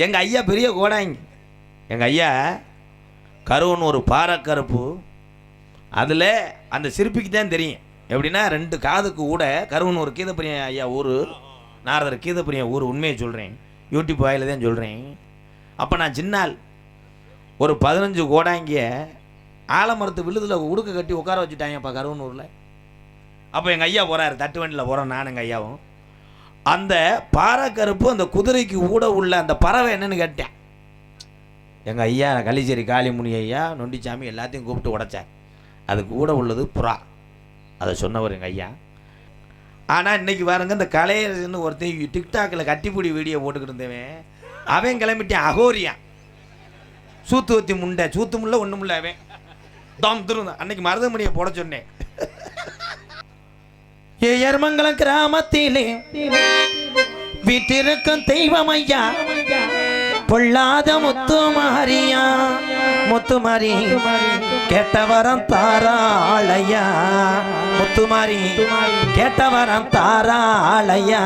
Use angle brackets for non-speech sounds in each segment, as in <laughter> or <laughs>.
எங்கள் ஐயா பெரிய கோடாங்க. எங்கள் ஐயா கருவன் ஒரு பாறைக்கருப்பு அதில் அந்த சிற்பிக்கு தான் தெரியும். எப்படின்னா ரெண்டு காதுக்கு கூட கருவன் ஒரு கீதப்பிரியன் ஐயா ஊர் நாரதர் கீதப்பிரியன் ஊர் உண்மையை சொல்கிறேன் யூடியூப் வாயில் தான் சொல்கிறேன் அப்போ நான் சின்னால் ஒரு பதினஞ்சு கோடாங்கிய ஆலமரத்து விழுதில் உடுக்க கட்டி உட்கார வச்சுட்டாங்கப்பா கருவனூரில். அப்போ எங்கள் ஐயா போகிறாரு தட்டு வண்டியில் போகிறோம் நான் எங்கள் ஐயாவும். அந்த பாறைக்கருப்பு அந்த குதிரைக்கு கூட உள்ள அந்த பறவை என்னன்னு கேட்டேன். எங்கள் ஐயா கள்ளிச்சேரி காளிமுனி ஐயா நொண்டிச்சாமி எல்லாத்தையும் கூப்பிட்டு உடைச்சார். அது கூட உள்ளது புறா. அதை சொன்னவர் எங்கள் ஐயா. ஆனால் இன்னைக்கு பாருங்கள் இந்த கலையரசன் ஒருத்தன் டிக்டாக்கில் கட்டிப்பிடி வீடியோ போட்டுக்கிட்டு இருந்தவன். அவன் கிளம்பிட்டான் அகோரியான் சூத்து ஊற்றி முண்டை சூத்து முள்ள ஒன்றும் இல்லை அவன். தாம் திருந்த அன்னைக்கு மருதமணியை போட சொன்னேன். ஏயர்மங்கலம் கிராமத்திலே வீட்டிருக்கும் தெய்வம் ஐயா பொல்லாத முத்து முத்துமாரியா? முத்துமாரி கேட்டவரம் தாராளையா? முத்துமாரி கேட்டவரம் தாராளையா?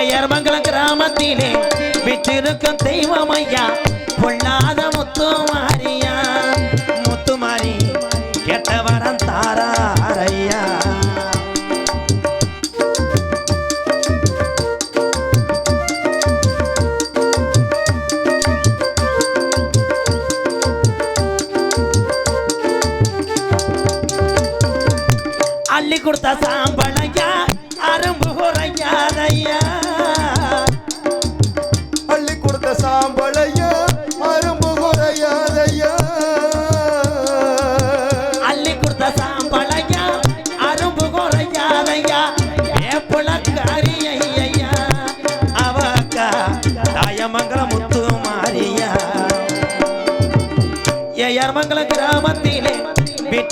ஏயர்மங்கலம் கிராமத்திலே வீட்டிருக்கும் தெய்வம் ஐயா பொல்லாத முத்துமாரியா? முத்துமாரி கேட்டவரம் தாரா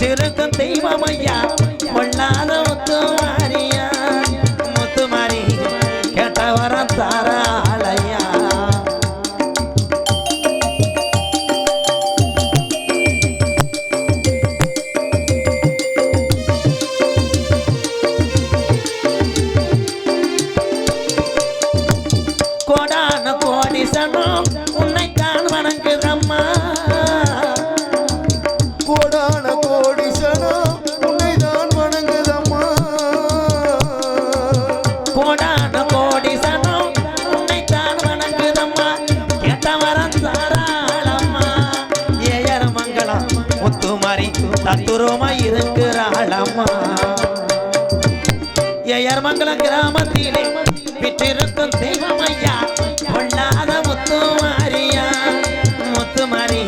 வீட்டிருக்கும் தெய்வம் ஐயா பொல்லாத முத்து மாரியா முத்து மாறி கேட்டவரம் தாராளையா கோடான கோடி சனம் சத்துருமா தத்துரமா இருக்கிறாளம்மா ஏயர் மங்கலம் கிராமத்திலே பெற்றிருக்கும் தெய்வம் ஐயா பொல்லாத முத்துமாரியா. முத்துமாரி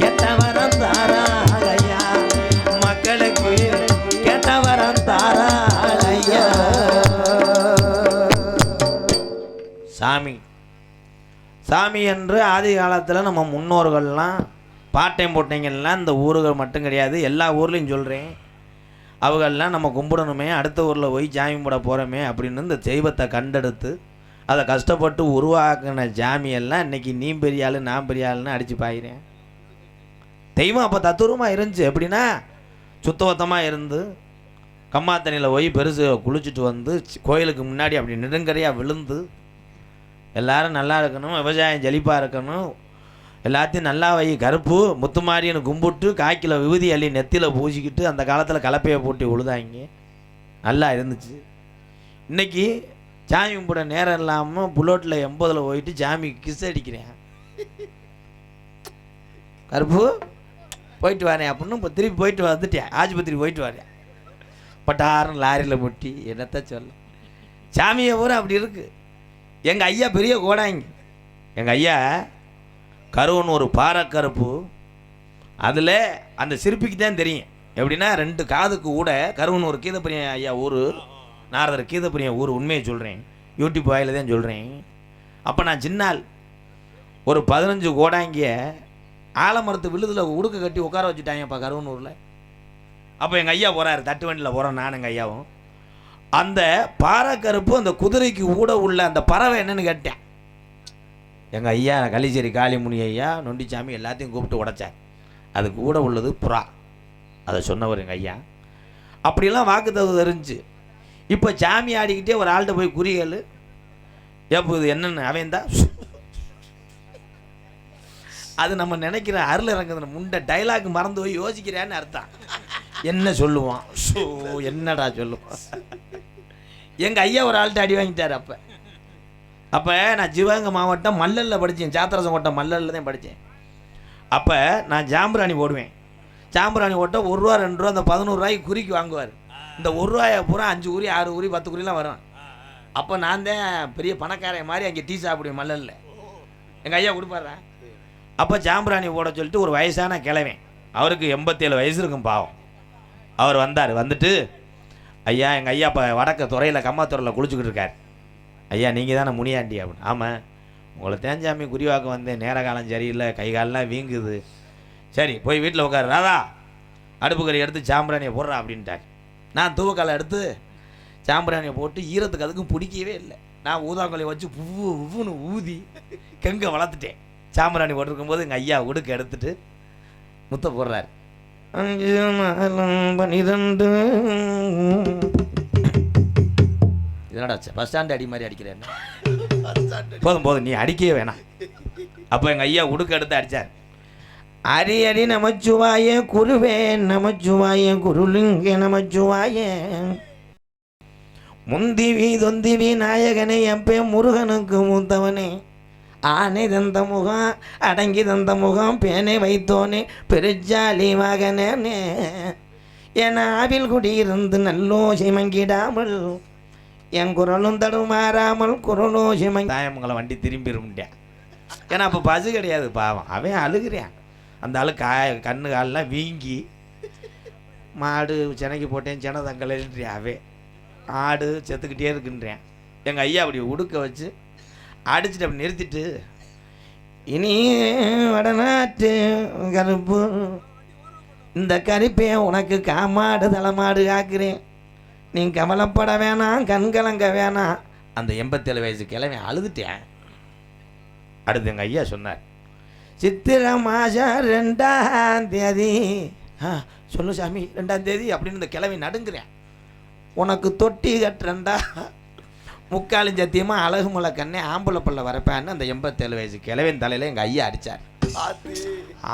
கெட்டவரம் தாராளையா மக்களுக்கு கெட்டவரம் தாராளையா சாமி. சாமி என்று ஆதி காலத்தில் நம்ம முன்னோர்கள்லாம் பார்ட் டைம் போட்டீங்கலாம் இந்த ஊருகள் மட்டும் கிடையாது. எல்லா ஊர்லேயும் சொல்கிறேன் அவங்கெல்லாம் நம்ம கும்பிடணுமே அடுத்த ஊரில் போய் ஜாமி போட போகிறோமே அப்படின்னு இந்த தெய்வத்தை கண்டெடுத்து அதை கஷ்டப்பட்டு உருவாக்கின ஜாமியெல்லாம் இன்னைக்கு நீ பெரிய ஆள் நான் பெரிய ஆளுன்னு அடித்து பாயிறேன். தெய்வம் அப்போ தத்துவமாக இருந்துச்சு. எப்படின்னா சுத்தபத்தமாக இருந்து கம்மா தண்ணியில் போய் பெருசு குளிச்சுட்டு வந்து கோயிலுக்கு முன்னாடி அப்படி நெடுங்கரையாக விழுந்து எல்லாரும் நல்லா இருக்கணும் விவசாயம் ஜெலிப்பாக இருக்கணும் எல்லாத்தையும் நல்லா வை கருப்பு முத்துமாரியன்னு கும்பிட்டு காய்க்கில் விபூதி அள்ளி நெத்தியில் பூசிக்கிட்டு அந்த காலத்தில் கலப்பையை போட்டு உழுதாங்க. நல்லா இருந்துச்சு. இன்னைக்கு சாமி கும்பிட நேரம் இல்லாமல் புல்லோட்டில் எண்பதில் போயிட்டு சாமி கிஸ் அடிக்கிறேன். கருப்பு போயிட்டு வரேன் அப்படின்னு இப்போ திருப்பி போயிட்டு வந்துட்டேன். ஆஸ்பத்திரி போயிட்டு வரேன். பட்டாரம் லாரியில் முட்டி என்னத்த சொல்ல. சாமியை பூரா அப்படி இருக்குது எங்கள் ஐயா பெரிய கோடாங்க எங்கள் ஐயா கருவன் ஒரு பாறைக்கருப்பு. அதில் அந்த சிற்பிக்கு தான் தெரியும். எப்படின்னா ரெண்டு காதுக்கு கூட கருவன் ஒரு கீதப்பிரியம் ஐயா ஊர் நாரதர் கீதப்பிரியம் ஊர் உண்மையை சொல்கிறேன் யூடியூப் வாயில் தான் சொல்கிறேன் அப்போ நான் சின்னால் ஒரு பதினஞ்சு கோடாங்கிய ஆலமரத்து விழுதில் உடுக்க கட்டி உட்கார வச்சுட்டாங்கப்பா கருவனூரில் அப்போ எங்கள் ஐயா போகிறாரு தட்டு வண்டியில் போகிறோம் நான் எங்கள் ஐயாவும். அந்த பாறைக்கருப்பு அந்த குதிரைக்கு கூட உள்ள அந்த பறவை என்னன்னு கேட்டேன். எங்கள் ஐயா கலிச்சேரி காளிமுனி ஐயா நொண்டிச்சாமி எல்லாத்தையும் கூப்பிட்டு உடைச்சார். அது கூட உள்ளது புறா. அதை சொன்னவர் எங்கள் ஐயா. அப்படிலாம் வாக்கு தகுதி இருந்துச்சு இப்போ சாமி ஆடிக்கிட்டே ஒரு ஆள்கிட்ட போய் குறிகள் எப்போ இது என்னென்னு அவன் தான் அது நம்ம நினைக்கிற அருள் இறங்குது முண்டை டைலாக் மறந்து போய் யோசிக்கிறேன்னு அர்த்தம். என்ன சொல்லுவான்? ஸோ என்னடா சொல்லுவான்? எங்கள் ஐயா ஒரு ஆள்கிட்ட அடி வாங்கிட்டார் அப்போ. அப்போ நான் சிவகங்கை மாவட்டம் மல்லல்ல படித்தேன் சாத்திரசம் கோட்டம் மல்லலில் தான் படித்தேன் அப்போ நான் ஜாம்பராணி போடுவேன் சாம்பிராணி ஓட்ட ஒரு ரூபா ரெண்டு ரூபா அந்த பதினோருவாய்க்கு குறிக்கு வாங்குவார். இந்த ஒரு ரூபாயை பூரா அஞ்சு குறி ஆறு குறி பத்து குறிலாம் வரும். அப்போ நான் தான் பெரிய பணக்காரன் மாதிரி அங்கே டீ சாப்பிடுவேன் மல்லலில். எங்கள் ஐயா கொடுப்பாரா? அப்போ ஜாம்பராணி ஓட சொல்லிட்டு ஒரு வயசான கிழவன். அவருக்கு எண்பத்தேழு வயசு இருக்கும் பாவம். அவர் வந்தார். வந்துட்டு ஐயா எங்கள் ஐயா இப்போ வடக்க துறையில் கம்மாத்துறையில் குளிச்சுக்கிட்டு இருக்கார். ஐயா நீங்கள் தானே முனியாண்டி அப்படின்னு ஆமாம் உங்களை தேஞ்சாமி குறிவாக்க வந்தேன். நேர காலம் சரியில்லை கை காலெலாம் வீங்குது. சரி போய் வீட்டில் உட்காரு. ராதா அடுப்புக்கறி எடுத்து சாம்பிராணியை போடுறா அப்படின்ட்டார். நான் தூவக்காலை எடுத்து சாம்பிராணியை போட்டு ஈரத்துக்கு அதுக்கும் பிடிக்கவே இல்லை. நான் ஊதாங்கொலையை வச்சு உவ்வு உவ்வுன்னு ஊதி கெங்க வளர்த்துட்டேன். சாம்பிராணி போட்டிருக்கும் போது எங்கள் ஐயா உடுக்க எடுத்துட்டு முத்த போடுறாரு. அஞ்சு பன்னிரெண்டு இதனடா பஸ் ஸ்டாண்டு அடி மாதிரி அடிக்கிறேன் <laughs> போதும் போதும் நீ அடிக்கவே வேணாம். அப்போ எங்கள் ஐயா உடுக்க எடுத்து அடித்தார் அரி அரி நமச்சுவாய குருவே நமச்சுவாய குருலிங்க நமச்சுவாய. முந்திவி தொந்திவி நாயகனே எப்பே முருகனுக்கு மூத்தவனே. ஆனை தந்த முகம் அடங்கி தந்த முகம் பேனை வைத்தோனே பெருச்சாலி மகனே. என் ஆவில் குடியிருந்து நல்லோசை மங்கிடாமல் என் குரலும் தடுமாறாமல் குரலோசிமை மங்கி தாயமங்கலம் வண்டி திரும்பிடும்ட்டேன் ஏன்னா அப்போ பசு கிடையாது பாவம். அவன் அழுகிறான். அந்த ஆளு காய கண்ணு காலெலாம் வீங்கி மாடு சென்னைக்கு போட்டேன் சென்னை தங்கலைன்றியான் அவன். ஆடு செத்துக்கிட்டே இருக்குன்றேன். எங்கள் ஐயா அப்படி உடுக்க வச்சு அடிச்சுட்டு அப்படி நிறுத்திட்டு இனி வடநாட்டு கருப்பு இந்த கருப்பே உனக்கு காமாடு தலைமாடு ஆக்குறேன் நீ கவலைப்பட வேணாம் கண் கலங்க வேணாம். அந்த எண்பத்தேழு வயசு கிழமை அழுதுட்டேன். அடுத்து எங்கள் ஐயா சொன்னார் சித்திரை மாதம் ரெண்டாம் தேதி. ஆ சொல்லு சாமி ரெண்டாம் தேதி அப்படின்னு இந்த கிழமை நடுங்குறேன். உனக்கு தொட்டி கட்டுறேன்டா. முக்காலும் சத்தியமாக அழகு முளை கண்ணே ஆம்பளை பல்ல வரப்பேன்னு அந்த எண்பத்தேழு வயசு கிழவன் தலையில் எங்கள் ஐயா அடித்தார்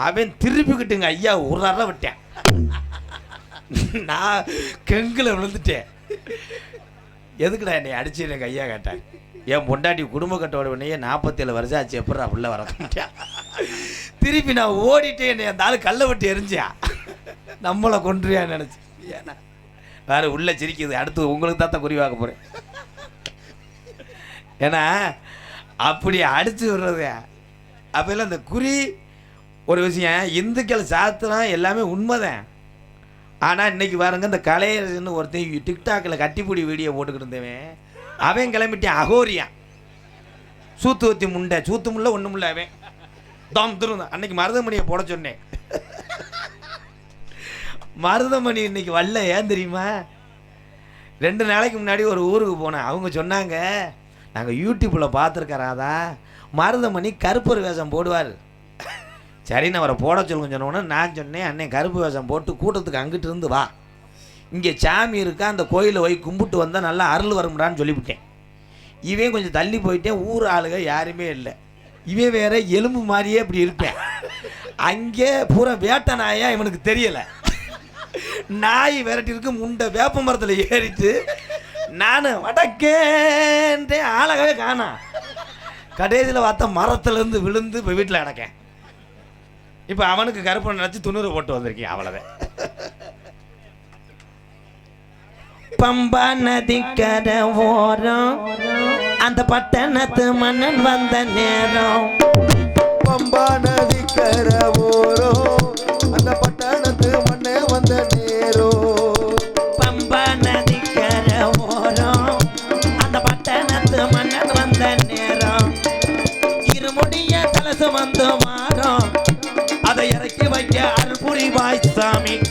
அவன் திருப்பிக்கிட்டு எங்கள் ஐயா ஒரு அறை விட்டேன். நான் கெங்கில் விழுந்துட்டேன். எதுக்குடா என்னை அடிச்சு எனக்கு கேட்டேன்? என் பொண்டாட்டி குடும்ப கட்டோட உடனே நாற்பத்தேழு வருஷம் ஆச்சு எப்படா அப்படில வர திருப்பி நான் ஓடிட்டு என்னை அந்த ஆள் கல்லை விட்டு எரிஞ்சியா? நம்மளை கொன்றியா நினச்சி. ஏன்னா வேற உள்ள சிரிக்குது. அடுத்து உங்களுக்கு தான் குறிவாக்க போகிறேன் ஏன்னா அப்படி அடித்து விடுறது. அப்போல்லாம் இந்த குறி ஒரு விஷயம். இந்துக்கள் சாத்திரம் எல்லாமே உண்மைதான். ஆனால் இன்னைக்கு பாருங்க இந்த கலையரசன் ஒருத்தன் டிக்டாக்கில் கட்டிப்பிடி வீடியோ போட்டுக்கிட்டு இருந்தவன் அவன் கிளம்பிட்டான் அகோரியான் சூத்து ஊத்தி முண்டை. சூத்து முள்ள ஒன்றும் இல்லை அவன். தம் திருந்தான் அன்னைக்கு மருதமணியை போட சொன்னேன். மருதமணி இன்னைக்கு வரல ஏன் தெரியுமா? ரெண்டு நாளைக்கு முன்னாடி ஒரு ஊருக்கு போனேன். அவங்க சொன்னாங்க நாங்கள் யூடியூப்பில் பார்த்துருக்கறாதா மருதமணி கருப்பர் வேஷம் போடுவார். சரின்னு அவரை போட சொல்லுங்க சொன்னோன்னே நான் சொன்னேன் அண்ணன் கருப்பு வேஷம் போட்டு கூட்டத்துக்கு அங்கிட்டு இருந்து வா. இங்கே சாமி இருக்கா அந்த கோயிலில் போய் கும்பிட்டு வந்தால் நல்லா அருள் வரும்டான்னு சொல்லிவிட்டேன். இவன் கொஞ்சம் தள்ளி போயிட்டேன் ஊர் ஆளுக யாருமே இல்லை. இவன் வேற எலும்பு மாதிரியே இப்படி இருப்பேன். அங்கே பூரா வேட்டை நாயா இவனுக்கு தெரியலை. நாய் விரட்டி இருக்கு முண்டை வேப்ப மரத்தில் ஏறிட்டு நான் வடக்கேன்றே ஆளகவே காணா. கடைசியில் பார்த்தா மரத்துலேருந்து விழுந்து இப்போ வீட்டில் கிடக்கேன். இப்போ அவனுக்கு கருப்பை நினச்சி துணுறு போட்டு வந்திருக்கேன் அவ்வளோதான் பம்பா நதிக்கரை ஓரம் அந்த பட்டணத்து மன்னன் வந்த நேரம். பம்பா நதி கரவோரோ அந்த பட்டணத்து மண்ணே வந்த நேரோ பம்பா நதிக்கரை ஓரம் அந்த பட்டணத்து மன்னன் வந்த நேரம். இருமுடிய தலசு வந்து மாறும். Islamic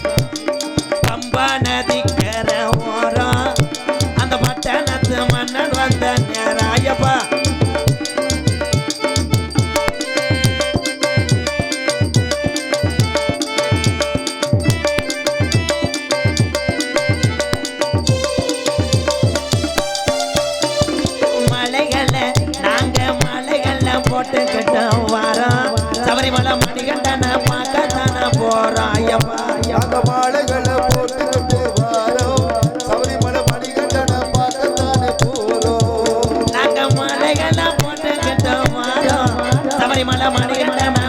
சபரிமலை மணிகண்டனை பார்க்கத்தானா